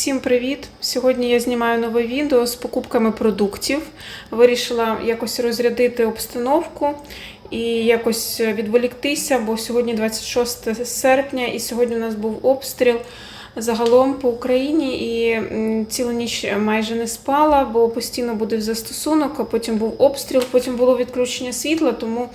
Всім привіт! Сьогодні я знімаю нове відео з покупками продуктів. Вирішила якось розрядити обстановку і якось відволіктися, бо сьогодні 26 серпня, і сьогодні у нас був обстріл загалом по Україні. І цілу ніч майже не спала, бо постійно буде застосунок, а потім був обстріл, потім було відключення світла, тому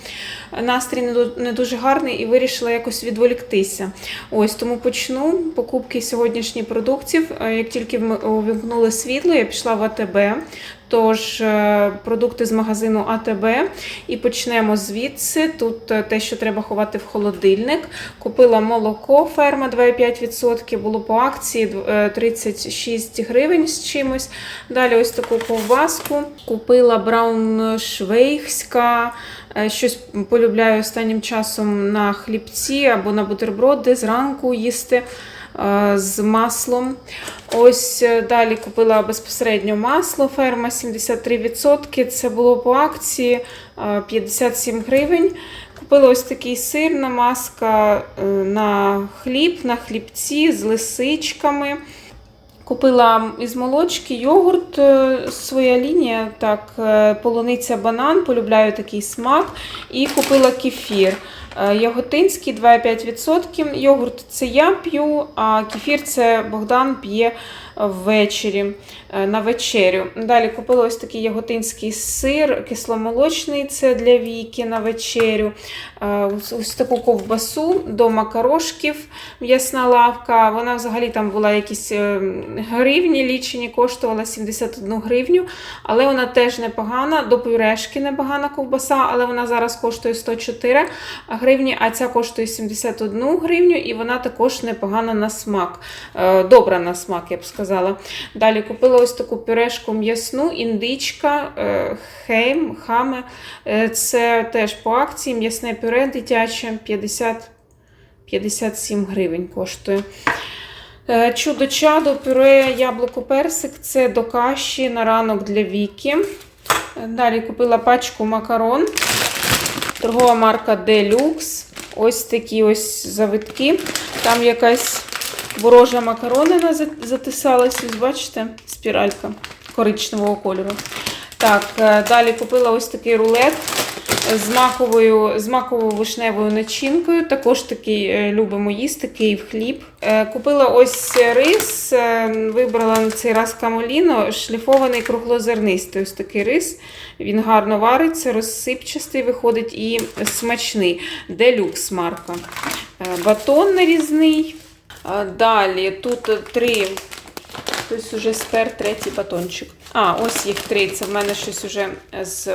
настрій не ду- не дуже гарний і вирішила якось відволіктися. Ось тому почну покупки сьогоднішніх продуктів. Е, Як тільки увімкнули світло, я пішла в АТБ. Тож е, продукти з магазину АТБ і почнемо звідси. Тут е, те, що треба ховати в холодильник. Купила молоко ферма 2,5%, було по акції е, 36 гривень з чимось. Далі ось таку ковбаску. Купила брауншвейгська. Е, Щось полюбляю останнім часом на хлібці або на бутерброди зранку їсти е, з маслом. Ось е, далі купила безпосередньо масло ферма 73%. Це було по акції е, 57 гривень. Купила ось такий сир, намазка е, на хліб, на хлібці з лисичками. Купила із молочки йогурт, е, своя лінія, так, е, полуниця банан, полюбляю такий смак. І купила кефір. Е, Яготинський 2,5%. Йогурт це я п'ю, а кефір це Богдан п'є ввечері е, на вечерю. Далі купила ось такий яготинський сир, кисломолочний це для віки на вечерю. Е, Ось, таку ковбасу до макарошків, м'ясна лавка. Вона взагалі там була якісь гривні лічені, коштувала 71 гривню, але вона теж непогана. До пюрешки непогана ковбаса, але вона зараз коштує 104 гривні, а ця коштує 71 гривню, і вона також непогана на смак. Е, Добра на смак, я б сказала. Далі купила ось таку пюрешку м'ясну, індичка, е, хейм, хаме. Е, Це теж по акції м'ясне пюре дитяче 50 57 гривень коштує. Чудо чадо, пюре яблуко персик це до каші на ранок для віки. Далі купила пачку макарон. Торгова марка Deluxe. Ось такі ось завитки. Там якась ворожа макаронина за- затисалась, ось бачите, спіралька коричневого кольору. Так, е, далі купила ось такий рулет з маковою, з маково-вишневою начинкою. Також такий е, любимо їсти, Київ хліб. Е, Купила ось рис, е, вибрала на цей раз камоліно, шліфований круглозернистий. Ось такий рис. Він гарно вариться, розсипчастий виходить і смачний. Делюкс марка. Батон нарізний. Далі тут три. Хтось уже спер третій батончик. А, ось їх три. Це в мене щось уже з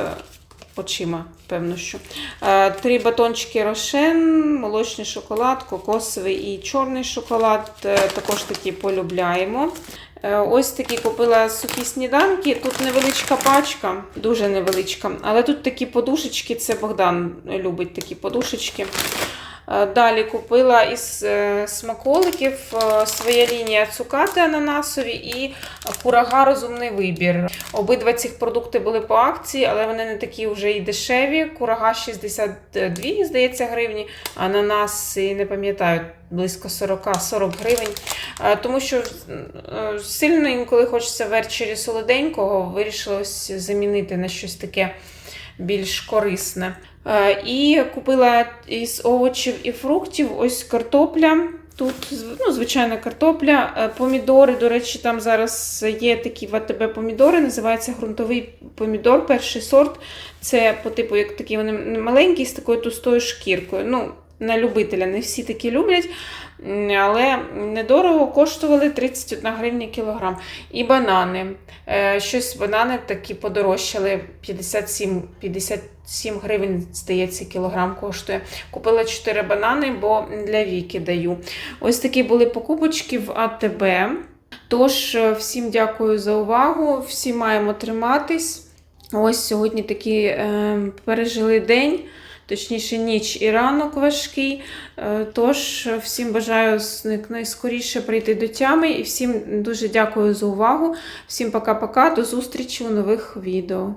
очима, певно, що. Е, Три батончики рошен, молочний шоколад, кокосовий і чорний шоколад. Е, Також такі полюбляємо. Е, Ось такі купила сухі сніданки. Тут невеличка пачка, дуже невеличка. Але тут такі подушечки, це Богдан любить такі подушечки. Е, Далі купила із е, смаколиків е, своя лінія цукати ананасові і курага розумний вибір. Обидва цих продукти були по акції, але вони не такі вже і дешеві. Курага 62, здається, гривні, ананаси, не пам'ятаю, близько 40-40 гривень. Тому що сильно інколи хочеться ввечері солоденького, вирішилась замінити на щось таке більш корисне. Е, І купила із овочів і фруктів ось картопля. Тут ну, звичайна картопля, Е, помідори. До речі, там зараз є такі в АТБ помідори, називається ґрунтовий помідор, перший сорт. Це по типу, як такі вони маленькі з такою тустою шкіркою. Ну, на любителя, не всі такі люблять, але недорого коштували 31 гривня кілограм. І банани. Е, Щось банани такі подорожчали 57, 57 гривень, здається, кілограм коштує. Купила 4 банани, бо для віки даю. Ось такі були покупочки в АТБ. Тож, е, всім дякую за увагу, всі маємо триматись. Ось сьогодні такий е, пережили день. Точніше, ніч і ранок важкий. Е, Тож всім бажаю найскоріше прийти до тями і всім дуже дякую за увагу. Всім пока-пока, до зустрічі у нових відео.